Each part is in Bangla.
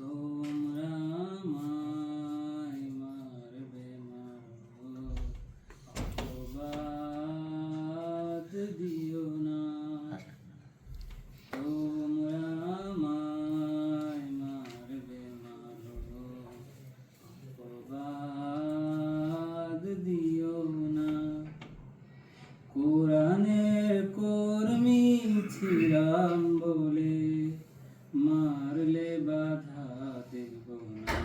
তোমরা আমায় মারবে মারো দিও তোমরা আমায় মারবে মারো দিও না। কোরআনের কর্মী ছিলাম বলে মারলে বাধা দেব না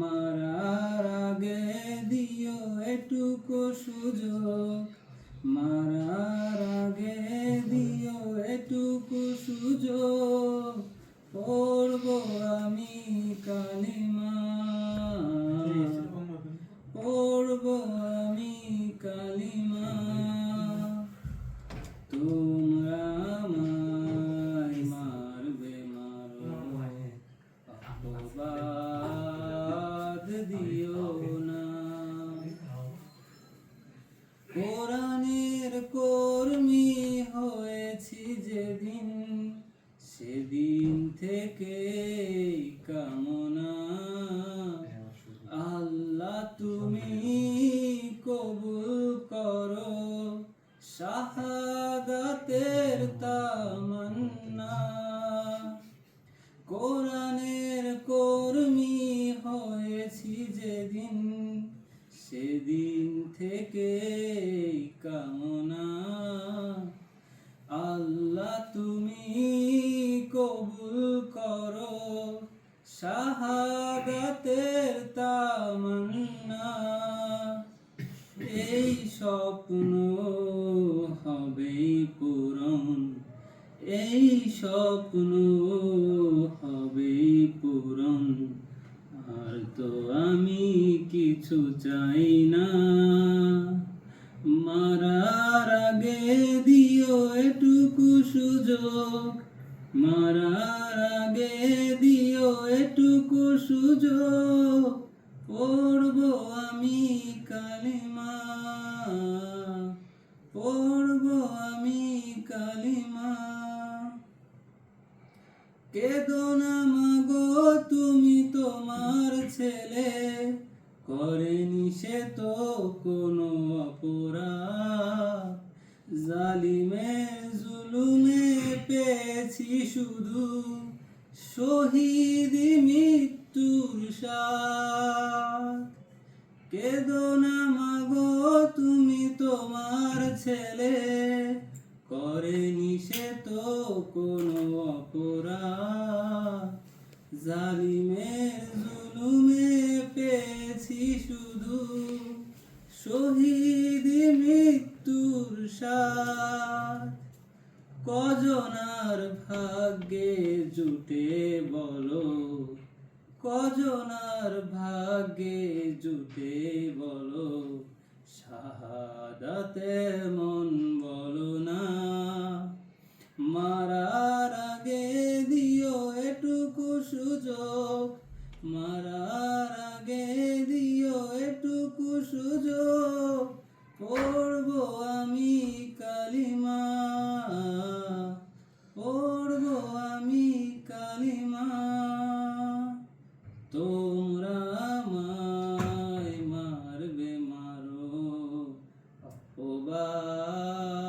মারার আগে দিও এটুকু সুযোগ। মারার আগে দিও এটুকু সুযোগ। পড়ব আমি কালিমা। পড়ব আমি কালিমা। সেদিন থেকে কামনা আল্লাহ তুমি কবুল করো। শাহাদাতের তামান্না। কোরআনের কর্মী হয়েছি যেদিন, সেদিন থেকে কামনা আল্লাহ তুমি কবুল করো। শাহাদাতের তামান্না। এই স্বপ্ন হবেই পূরণ। এই স্বপ্ন হবেই পূরণ। আর তো আমি কিছু চাই না। মারার আগে দিও এটুকু সুযোগ। মারার আগে দিও এটুকু সুযোগ। পড়ব আমি কালিমা। পড়ব আমি কালিমা। কেদো না মাগো, তুমি তোমার ছেলে। করেনি সে তো কোনো শহীদ মৃত্যুর কেদো না মাগো, তুমি তোমার ছেলে। করেনি সে তো কোনো অপরাধ। জালিমের জুলুমে পেয়েছি শুধু শহীদ মৃত্যুর সাথ। কজনার ভাগ্যে জুটে বলো। কজনার ভাগ্যে জুটে বলো। শাহাদাতে মন বলো না। মারার আগে দিও এটুকু সুযোগ। মারার আগে দিও এটুকু সুযোগ। পড়ব আমি অপবাদ